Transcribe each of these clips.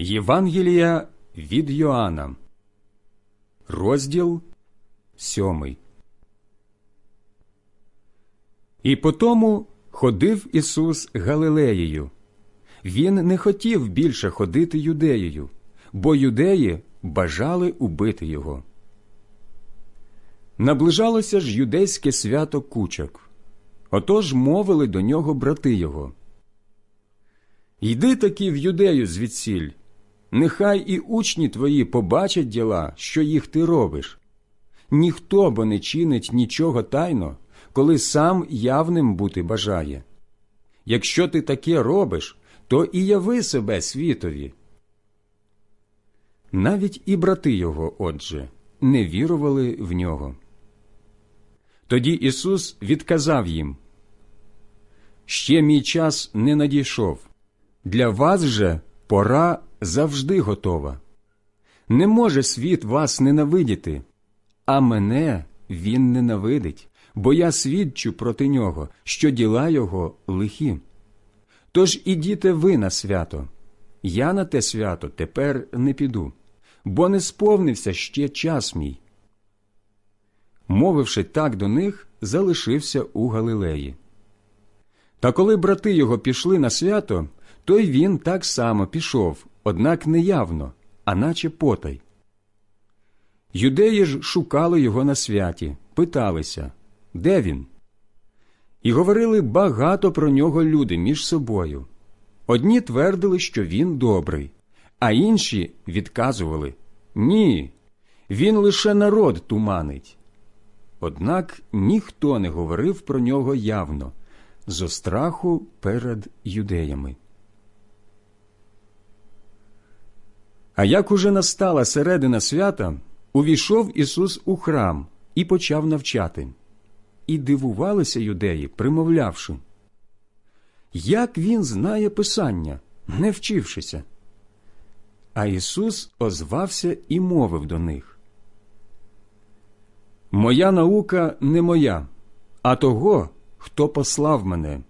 Євангелія від Йоанна, розділ сьомий. І потому ходив Ісус Галилеєю. Він не хотів більше ходити юдеєю, бо юдеї бажали убити його. Наближалося ж юдейське свято кучок. Отож мовили до нього брати його. Йди таки в юдею звідсіль, нехай і учні твої побачать діла, що їх ти робиш. Ніхто бо не чинить нічого тайно, коли сам явним бути бажає. Якщо ти таке робиш, то і яви себе світові. Навіть і брати його, отже, не вірували в нього. Тоді Ісус відказав їм Ще мій час не надійшов. Для вас же пора завжди готова. Не може світ вас ненавидіти, а мене він ненавидить, бо я свідчу проти нього, що діла його лихі. Тож ідіте ви на свято. Я на те свято тепер не піду, бо не сповнився ще час мій. Мовивши так до них, залишився у Галилеї. Та коли брати його пішли на свято, то й він так само пішов, однак не явно, а наче потай. Юдеї ж шукали його на святі, питалися, де він? І говорили багато про нього люди між собою. Одні твердили, що він добрий, а інші відказували Ні, він лише народ туманить. Однак ніхто не говорив про нього явно, зо страху перед юдеями. А як уже настала середина свята, увійшов Ісус у храм і почав навчати. І дивувалися юдеї, примовлявши, як він знає Писання, не вчившися. А Ісус озвався і мовив до них. Моя наука не моя, а того, хто послав мене.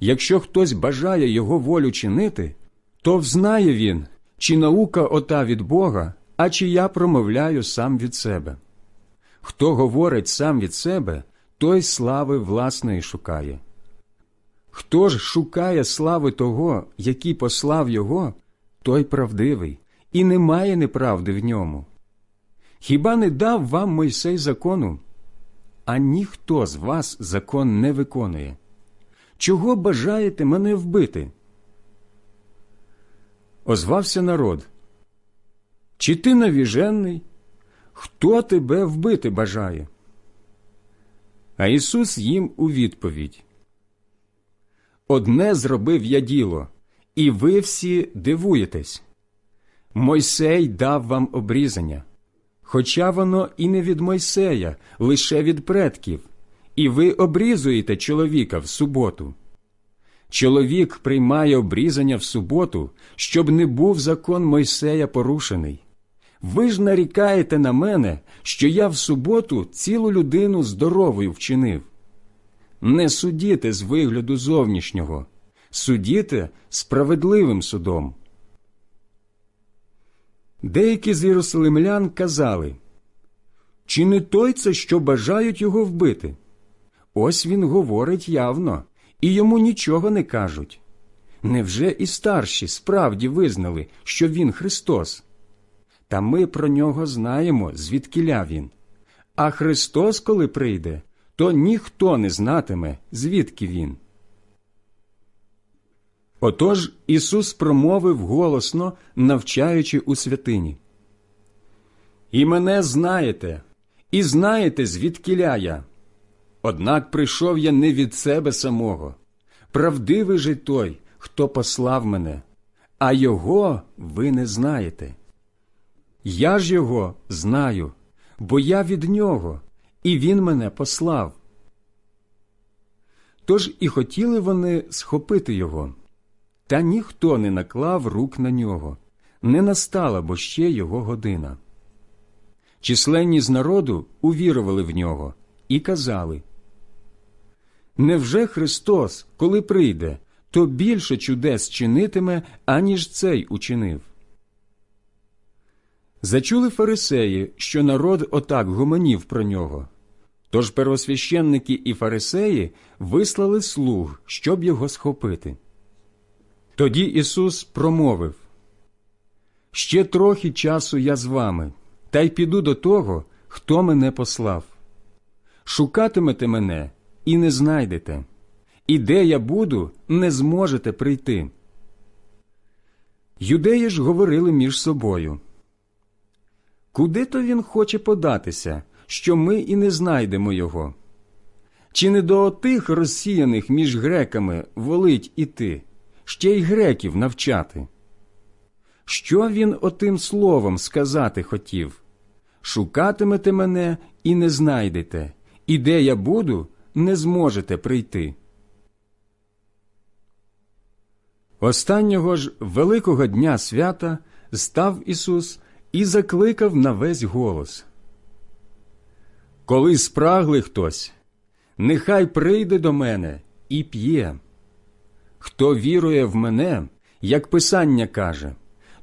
Якщо хтось бажає його волю чинити, то взнає він, чи наука ота від Бога, а чи я промовляю сам від себе. Хто говорить сам від себе, той слави власної шукає. Хто ж шукає слави того, який послав його, той правдивий, і немає неправди в ньому. Хіба не дав вам Мойсей закону? А ніхто з вас закон не виконує. Чого бажаєте мене вбити? Озвався народ. Чи ти навіжений? Хто тебе вбити бажає? А Ісус їм у відповідь. Одне зробив я діло, і ви всі дивуєтесь. Мойсей дав вам обрізання, хоча воно і не від Мойсея, лише від предків, і ви обрізуєте чоловіка в суботу. Чоловік приймає обрізання в суботу, щоб не був закон Мойсея порушений. Ви ж нарікаєте на мене, що я в суботу цілу людину здоровою вчинив. Не судіте з вигляду зовнішнього, судіте справедливим судом. Деякі з єрусалимлян казали, чи не той це, що бажають його вбити? Ось він говорить явно, і йому нічого не кажуть. Невже і старші справді визнали, що він Христос? Та ми про нього знаємо, звідкиля він. А Христос, коли прийде, то ніхто не знатиме, звідки він. Отож Ісус промовив голосно, навчаючи у святині. І мене знаєте, і знаєте, звідкиля я. Однак прийшов я не від себе самого. Правдивий же той, хто послав мене, а його ви не знаєте. Я ж його знаю, бо я від нього, і він мене послав. Тож і хотіли вони схопити його, та ніхто не наклав рук на нього, не настала бо ще його година. Численні з народу увірували в нього і казали Невже Христос, коли прийде, то більше чудес чинитиме, аніж цей учинив. Зачули фарисеї, що народ отак гомонів про нього. Тож первосвященники і фарисеї вислали слуг, щоб його схопити. Тоді Ісус промовив Ще трохи часу я з вами, та й піду до того, хто мене послав. Шукатимете мене і не знайдете, і де я буду, не зможете прийти. Юдеї ж говорили між собою. Куди то він хоче податися, що ми і не знайдемо його? Чи не до отих розсіяних між греками волить іти, ще й греків навчати? Що він отим словом сказати хотів? Шукатимете мене і не знайдете, і де я буду, не зможете прийти. Останнього ж великого дня свята став Ісус і закликав на весь голос. Коли спрагли хтось, нехай прийде до мене і п'є. Хто вірує в мене, як Писання каже,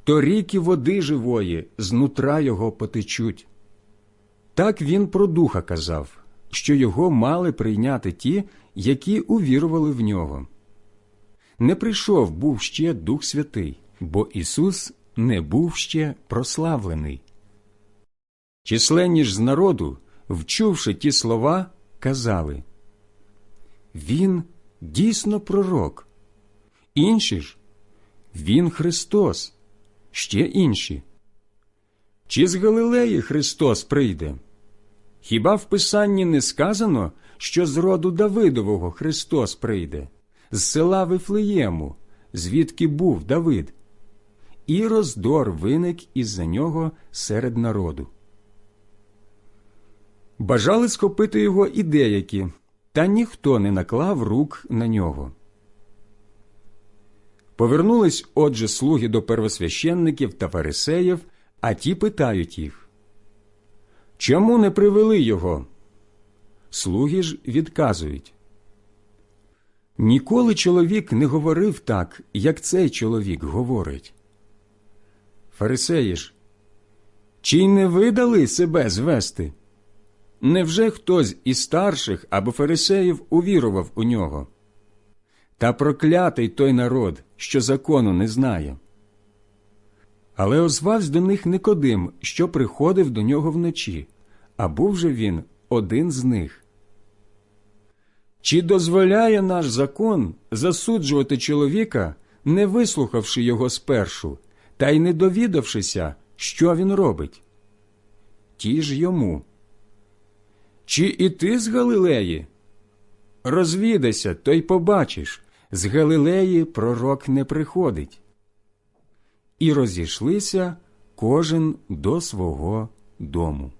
то ріки води живої знутра його потечуть. Так він про духа казав, що його мали прийняти ті, які увірували в нього. Не прийшов був ще Дух Святий, бо Ісус не був ще прославлений. Численні ж з народу, вчувши ті слова, казали Він дійсно пророк. Інші ж Він Христос, ще інші. Чи з Галилеї Христос прийде? Хіба в Писанні не сказано, що з роду Давидового Христос прийде, з села Вифлеєму, звідки був Давид? І роздор виник із-за нього серед народу. Бажали схопити його і деякі, та ніхто не наклав рук на нього. Повернулись отже слуги до первосвященників та фарисеїв, а ті питають їх Чому не привели його? Слуги ж відказують. Ніколи чоловік не говорив так, як цей чоловік говорить. Фарисеї ж, чи не видали себе звести? Невже хтось із старших або фарисеїв увірував у нього? Та проклятий той народ, що закону не знає. Але озвався до них Никодим, що приходив до нього вночі, а був же він один з них. Чи дозволяє наш закон засуджувати чоловіка, не вислухавши його спершу, та й не довідавшися, що він робить? Ті ж йому. Чи і ти з Галилеї? Розвідайся, то й побачиш, з Галилеї пророк не приходить. І розійшлися кожен до свого дому.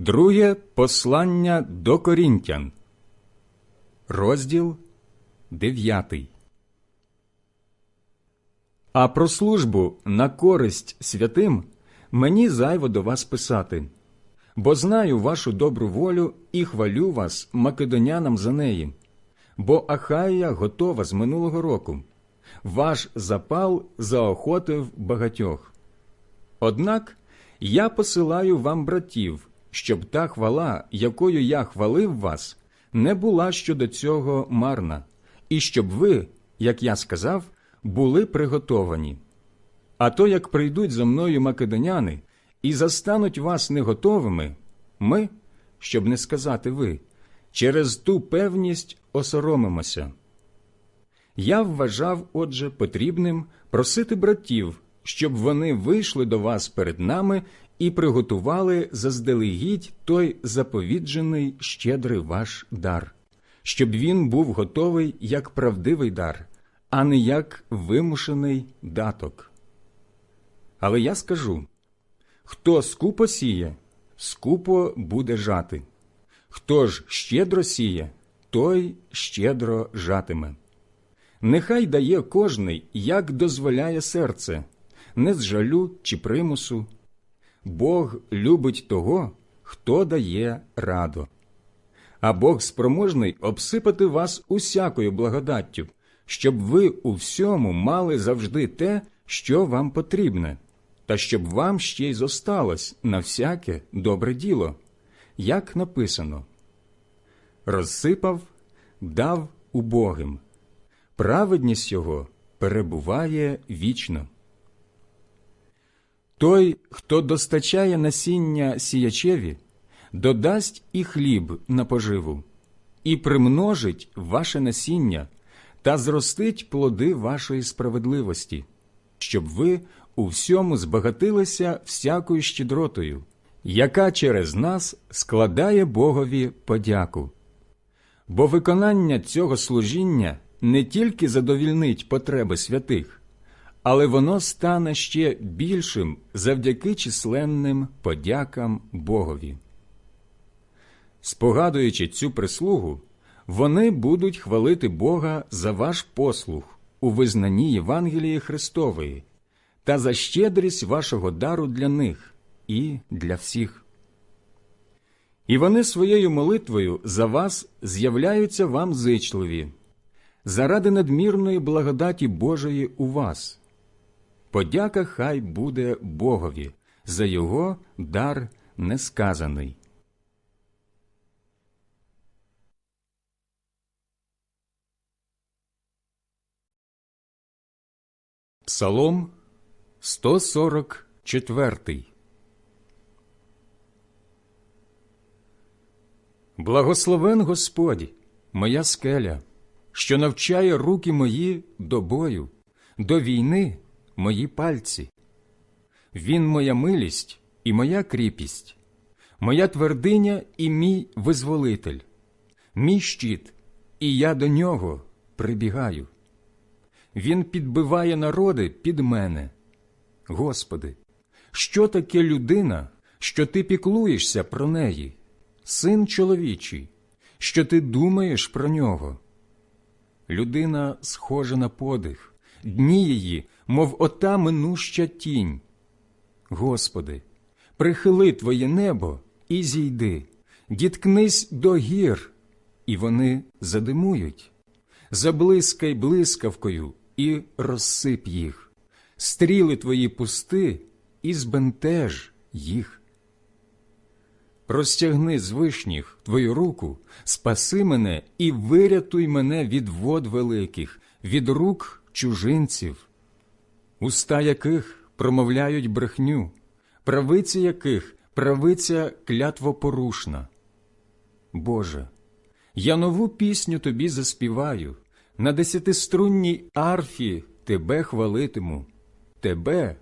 Друге послання до Корінтян, розділ дев'ятий. А про службу на користь святим мені зайво до вас писати, бо знаю вашу добру волю і хвалю вас македонянам за неї, бо Ахая готова з минулого року. Ваш запал заохотив багатьох. Однак я посилаю вам братів щоб та хвала, якою я хвалив вас, не була щодо цього марна, і щоб ви, як я сказав, були приготовані. А то, як прийдуть за мною македоняни і застануть вас неготовими, ми, щоб не сказати ви, через ту певність осоромимося. Я вважав, отже, потрібним просити братів, щоб вони вийшли до вас перед нами і приготували заздалегідь той заповіджений щедрий ваш дар, щоб він був готовий як правдивий дар, а не як вимушений даток. Але я скажу хто скупо сіє, скупо буде жати, хто ж щедро сіє, той щедро жатиме. Нехай дає кожний, як дозволяє серце, не з жалю чи примусу Бог любить того, хто дає раду. А Бог спроможний обсипати вас усякою благодаттю, щоб ви у всьому мали завжди те, що вам потрібне, та щоб вам ще й зосталось на всяке добре діло, як написано розсипав, дав убогим, праведність його перебуває вічно. Той, хто достачає насіння сіячеві, додасть і хліб на поживу, і примножить ваше насіння та зростить плоди вашої справедливості, щоб ви у всьому збагатилися всякою щедротою, яка через нас складає Богові подяку. Бо виконання цього служіння не тільки задовільнить потреби святих, але воно стане ще більшим завдяки численним подякам Богові. Спогадуючи цю прислугу, вони будуть хвалити Бога за ваш послух у визнанні Євангелії Христової та за щедрість вашого дару для них і для всіх. І вони своєю молитвою за вас з'являються вам зичливі, заради надмірної благодаті Божої у вас. Подяка хай буде Богові за його дар несказаний. Псалом 144 Благословен Господь, моя скеля, що навчає руки мої до бою, до війни мої пальці. Він моя милість і моя кріпість, моя твердиня і мій визволитель, мій щит, і я до нього прибігаю. Він підбиває народи під мене. Господи, що таке людина, що ти піклуєшся про неї, син чоловічий, що ти думаєш про нього? Людина схожа на подих, дні її, мов ота минуща тінь. Господи, прихили Твоє небо і зійди, діткнись до гір, і вони задимують. Заблискай блискавкою і розсип їх, стріли твої пусти і збентеж їх. Розтягни з вишніх твою руку, спаси мене і вирятуй мене від вод великих, від рук чужинців, уста яких промовляють брехню, правиці яких правиця клятвопорушна. Боже, я нову пісню тобі заспіваю, на десятиструнній арфі тебе хвалитиму, тебе,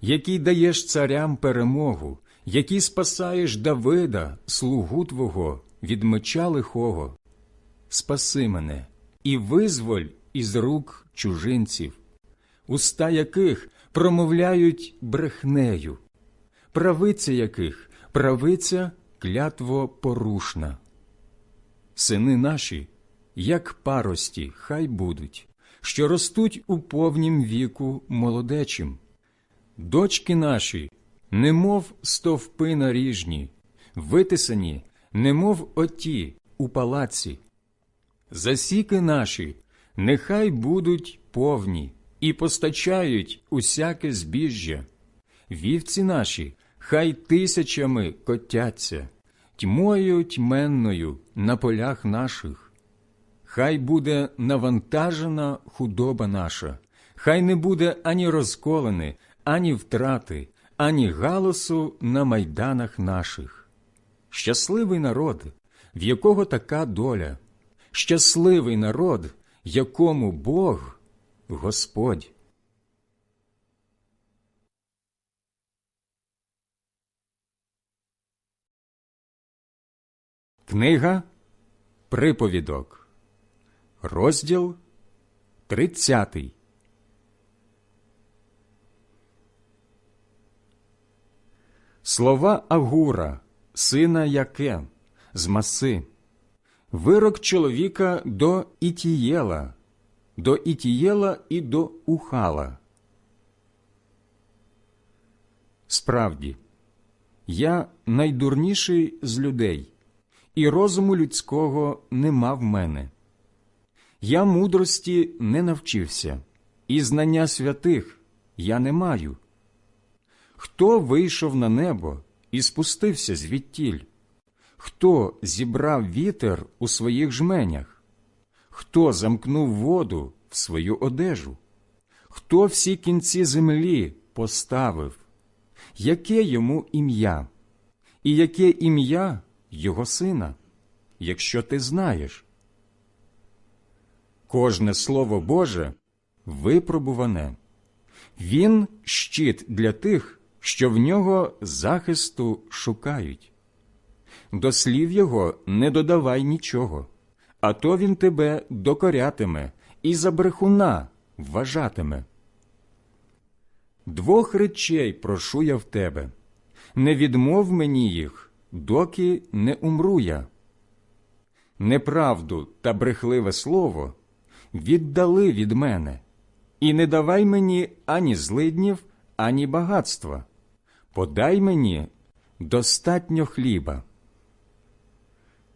який даєш царям перемогу, який спасаєш Давида, слугу Твого, від меча лихого. Спаси мене і визволь із рук чужинців, уста яких промовляють брехнею, правиця яких правиця клятво порушна. Сини наші як парості, хай будуть, що ростуть у повнім віку молодечим. Дочки наші, немов стовпи наріжні, витисані, немов оті у палаці. Засіки наші, нехай будуть повні і постачають усяке збіжжя. Вівці наші, хай тисячами котяться, тьмою тьменною на полях наших. Хай буде навантажена худоба наша, хай не буде ані розколени, ані втрати, ані галасу на майданах наших. Щасливий народ, в якого така доля, щасливий народ, якому Бог Господь. Книга Приповідок Розділ 30 Слова Агура, сина Яке, з маси, вирок чоловіка до Ітієла, до Ітієла і до Ухала. Справді, я найдурніший з людей, і розуму людського нема в мене. Я мудрості не навчився, і знання святих я не маю. Хто вийшов на небо і спустився звідтіль? Хто зібрав вітер у своїх жменях? Хто замкнув воду в свою одежу? Хто всі кінці землі поставив? Яке йому ім'я? І яке ім'я його сина, якщо ти знаєш? Кожне слово Боже випробуване. Він щит для тих, що в нього захисту шукають. До слів його не додавай нічого, а то він тебе докорятиме і за брехуна вважатиме. Двох речей прошу я в тебе не відмов мені їх, доки не умру я. Неправду та брехливе слово віддали від мене, і не давай мені ані злиднів, ані багатства. Подай мені достатньо хліба.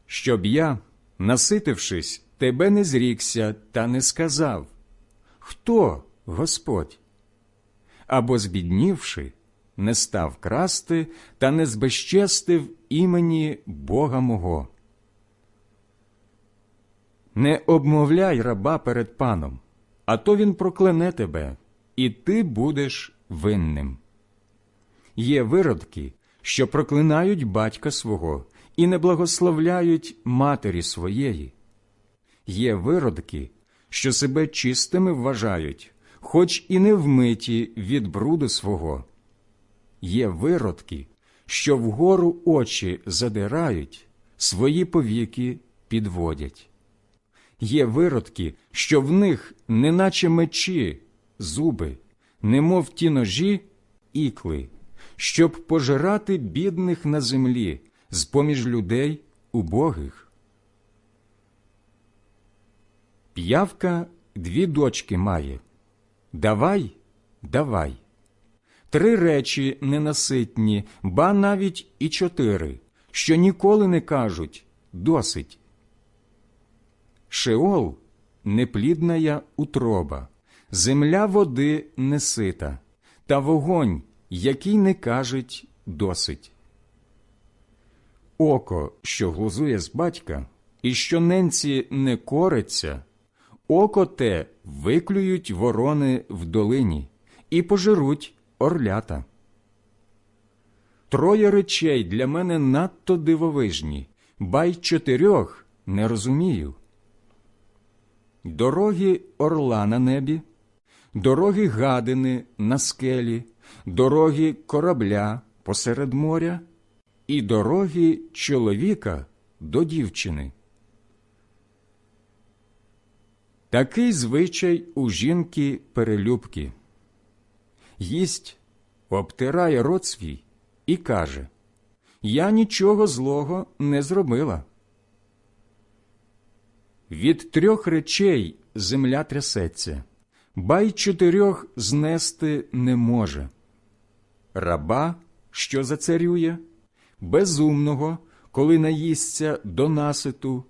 Щоб я, наситившись, тебе не зрікся та не сказав Хто Господь? Або збіднівши, не став красти та не збезчестив імені Бога мого. Не обмовляй раба перед паном, а то він проклене тебе, і ти будеш винним. Є виродки, що проклинають батька свого і не благословляють матері своєї. Є виродки, що себе чистими вважають, хоч і не вмиті від бруду свого. Є виродки, що вгору очі задирають, свої повіки підводять. Є виродки, що в них, неначе мечі, зуби, немов ті ножі, ікли, щоб пожирати бідних на землі з поміж людей убогих. П'явка дві дочки має. Давай, давай. Три речі ненаситні, ба навіть і чотири, що ніколи не кажуть досить. Шеол неплідная утроба, земля води несита, та вогонь, який не кажуть досить. Око, що глузує з батька, і що ненці не кориться, око те виклюють ворони в долині і пожируть орлята. Троє речей для мене надто дивовижні, ба й чотирьох не розумію. Дороги орла на небі, дороги гадини на скелі, дороги корабля посеред моря і дороги чоловіка до дівчини. Такий звичай у жінки перелюбки. Їсть, обтирає рот свій і каже Я нічого злого не зробила. Від трьох речей земля трясеться, ба й чотирьох знести не може. Раба, що зацарює, безумного, коли наїсться до наситу,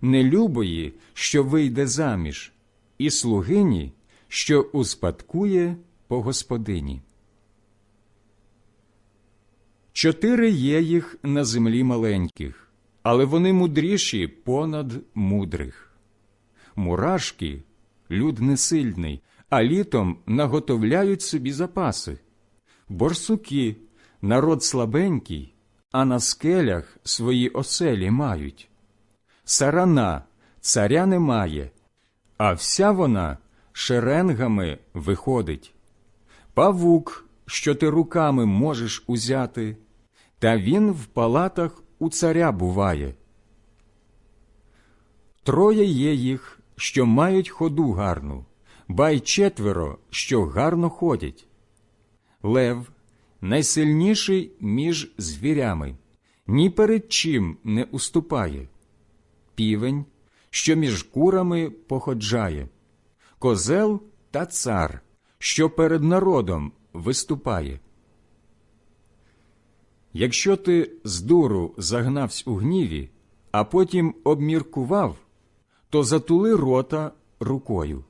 нелюбої, що вийде заміж, і слугині, що успадкує по господині. Чотири є їх на землі маленьких, але вони мудріші понад мудрих. Мурашки люд несильний, а літом наготовляють собі запаси. Борсуки народ слабенький, а на скелях свої оселі мають. Сарана царя немає, а вся вона шеренгами виходить. Павук, що ти руками можеш узяти, та він в палатах у царя буває. Троє є їх, що мають ходу гарну, ба й четверо, що гарно ходять. Лев найсильніший між звірями, ні перед чим не уступає. Півень, що між курами походжає, козел та цар, що перед народом виступає. Якщо ти з дуру загнавсь у гніві, а потім обміркував, то затули рота рукою.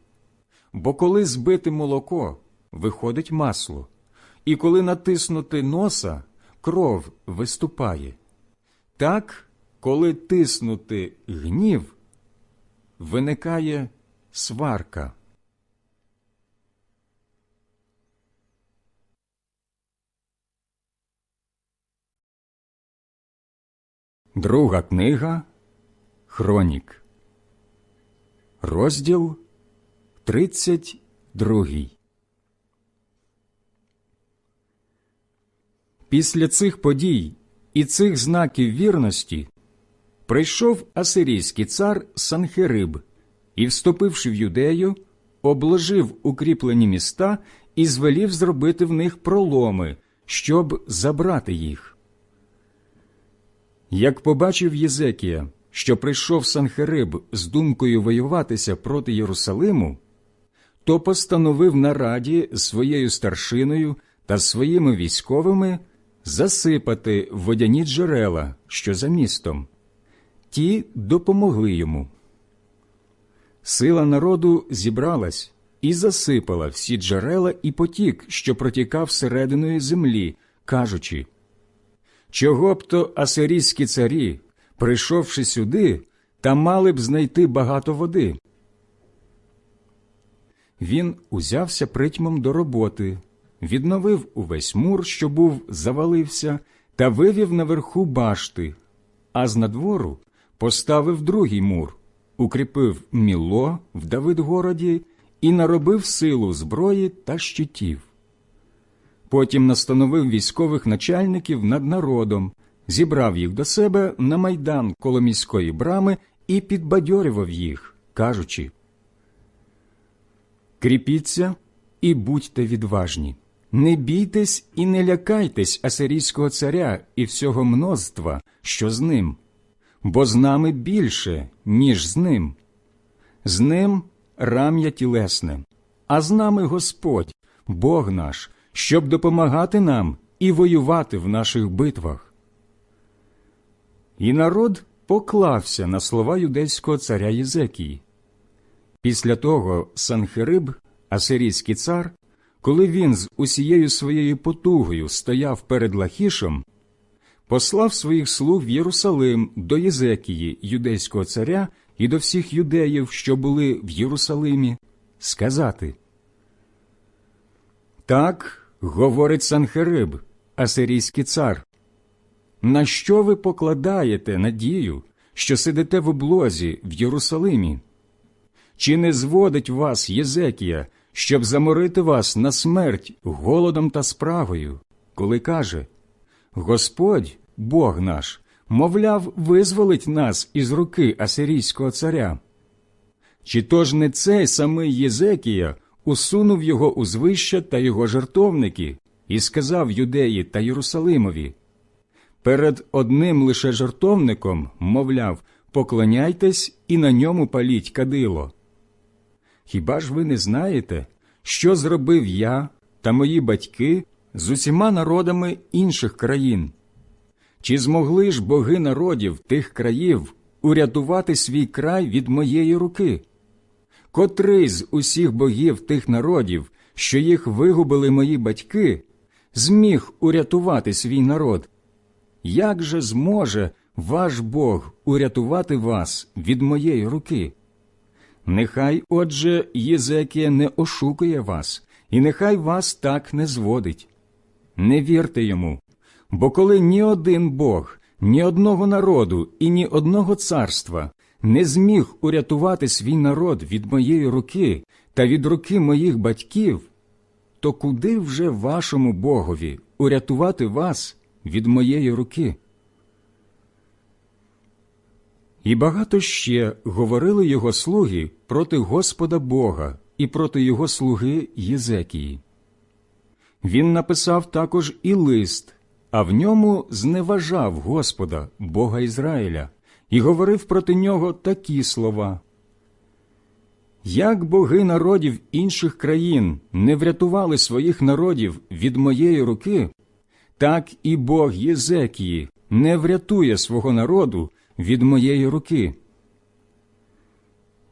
Бо коли збити молоко, виходить масло, і коли натиснути носа, кров виступає. Так, коли тиснути гнів, виникає сварка. Друга книга Хронік. Розділ 32. Після цих подій і цих знаків вірності прийшов асирійський цар Санхериб і, вступивши в юдею, обложив укріплені міста і звелів зробити в них проломи, щоб забрати їх. Як побачив Єзекія, що прийшов Санхериб з думкою воюватися проти Єрусалиму, то постановив на раді своєю старшиною та своїми військовими засипати водяні джерела, що за містом. Ті допомогли йому. Сила народу зібралась і засипала всі джерела і потік, що протікав серединою землі, кажучи Чого б то асирійські царі, прийшовши сюди, та мали б знайти багато води. Він узявся притьмом до роботи, відновив увесь мур, що був завалився, та вивів наверху башти, а з надвору поставив другий мур, укріпив міло в Давидгороді і наробив силу зброї та щитів. Потім настановив військових начальників над народом, зібрав їх до себе на майдан коло міської брами і підбадьорював їх, кажучи Кріпіться і будьте відважні, не бійтесь і не лякайтесь асирійського царя і всього множства, що з ним, бо з нами більше, ніж з ним. З ним рам'я тілесне, а з нами Господь, Бог наш, щоб допомагати нам і воювати в наших битвах. І народ поклався на слова юдейського царя Єзекії. Після того Санхериб, асирійський цар, коли він з усією своєю потугою стояв перед Лахішем, послав своїх слуг в Єрусалим до Єзекії, юдейського царя, і до всіх юдеїв, що були в Єрусалимі, сказати Так говорить Санхериб, асирійський цар. На що ви покладаєте надію, що сидите в облозі в Єрусалимі? Чи не зводить вас Єзекія, щоб заморити вас на смерть голодом та справою, коли каже Господь, Бог наш, мовляв, визволить нас із руки асирійського царя? Чи то ж не цей самий Єзекія усунув його узвища та його жертовники і сказав юдеї та Єрусалимові Перед одним лише жертовником, мовляв, поклоняйтесь і на ньому паліть кадило. Хіба ж ви не знаєте, що зробив я та мої батьки з усіма народами інших країн? Чи змогли ж боги народів тих країв урятувати свій край від моєї руки? Котрий з усіх богів тих народів, що їх вигубили мої батьки, зміг урятувати свій народ? Як же зможе ваш Бог урятувати вас від моєї руки? Нехай, отже, Єзекія не ошукує вас, і нехай вас так не зводить. Не вірте йому, бо коли ні один Бог, ні одного народу і ні одного царства не зміг урятувати свій народ від моєї руки та від руки моїх батьків, то куди вже вашому Богові урятувати вас від моєї руки? І багато ще говорили його слуги проти Господа Бога і проти його слуги Єзекії. Він написав також і лист, а в ньому зневажав Господа, Бога Ізраїля, і говорив проти нього такі слова. Як боги народів інших країн не врятували своїх народів від моєї руки, так і Бог Єзекії не врятує свого народу від моєї руки.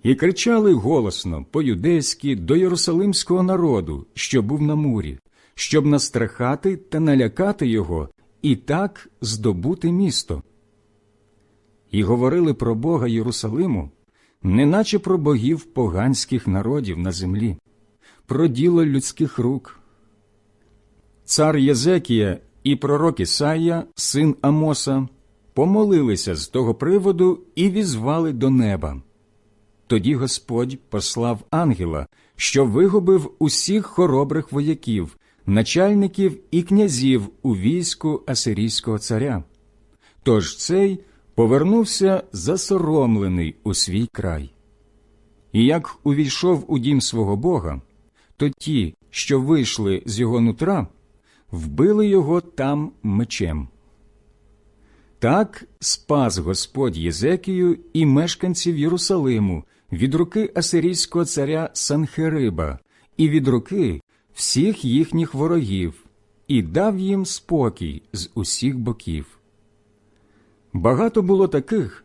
І кричали голосно по-юдейськи до єрусалимського народу, що був на мурі, щоб настрахати та налякати його і так здобути місто. І говорили про Бога Єрусалиму, неначе про богів поганських народів на землі, про діло людських рук. Цар Єзекія і пророк Ісая, син Амоса, помолилися з того приводу і візвали до неба. Тоді Господь послав ангела, що вигубив усіх хоробрих вояків, начальників і князів у війську асирійського царя. Тож цей повернувся засоромлений у свій край. І як увійшов у дім свого Бога, то ті, що вийшли з його нутра, вбили його там мечем. Так спас Господь Єзекію і мешканців Єрусалиму від руки асирійського царя Санхериба і від руки всіх їхніх ворогів, і дав їм спокій з усіх боків. Багато було таких,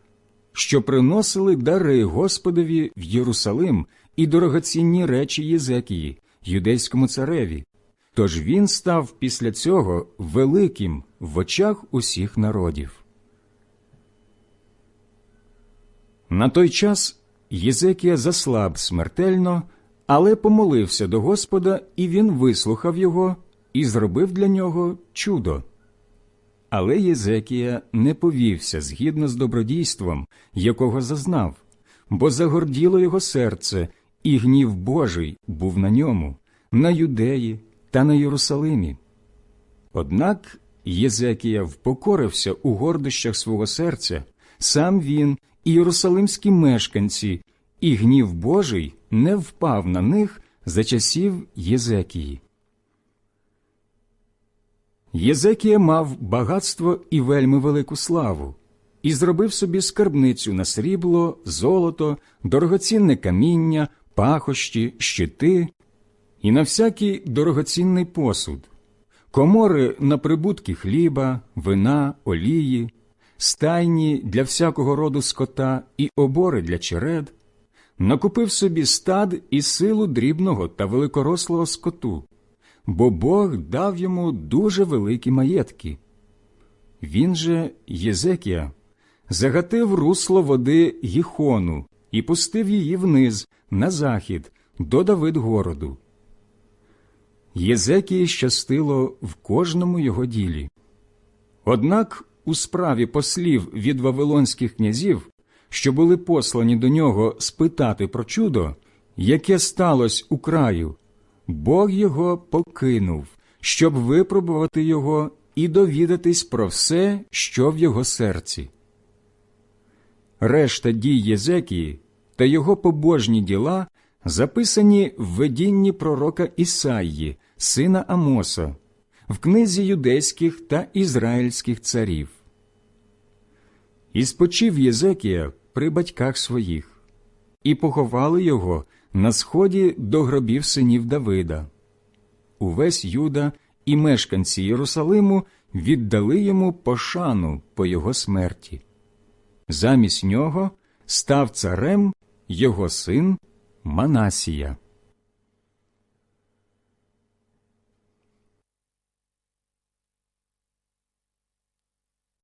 що приносили дари Господові в Єрусалим і дорогоцінні речі Єзекії, юдейському цареві. Тож він став після цього великим в очах усіх народів. На той час Єзекія заслаб смертельно, але помолився до Господа, і він вислухав його і зробив для нього чудо. Але Єзекія не повівся згідно з добродійством, якого зазнав, бо загорділо його серце, і гнів Божий був на ньому, на юдеї та на Єрусалимі. Однак Єзекія впокорився у гордощах свого серця, сам він і єрусалимські мешканці, і гнів Божий не впав на них за часів Єзекії. Єзекія мав багатство і вельми велику славу, і зробив собі скарбницю на срібло, золото, дорогоцінне каміння, пахощі, щити і на всякий дорогоцінний посуд, комори на прибутки хліба, вина, олії, стайні для всякого роду скота і обори для черед, накупив собі стад і силу дрібного та великорослого скоту, бо Бог дав йому дуже великі маєтки. Він же, Єзекія, загатив русло води Гіхону і пустив її вниз, на захід, до Давидгороду. Єзекії щастило в кожному його ділі. Однак у справі послів від вавилонських князів, що були послані до нього спитати про чудо, яке сталося у краю, Бог його покинув, щоб випробувати його і довідатись про все, що в його серці. Решта дій Єзекії та його побожні діла записані в видінні пророка Ісаї, сина Амоса, в книзі юдейських та ізраїльських царів. І спочив Єзекія при батьках своїх, і поховали його на сході до гробів синів Давида. Увесь Юда і мешканці Єрусалиму віддали йому пошану по його смерті. Замість нього став царем його син Манасія.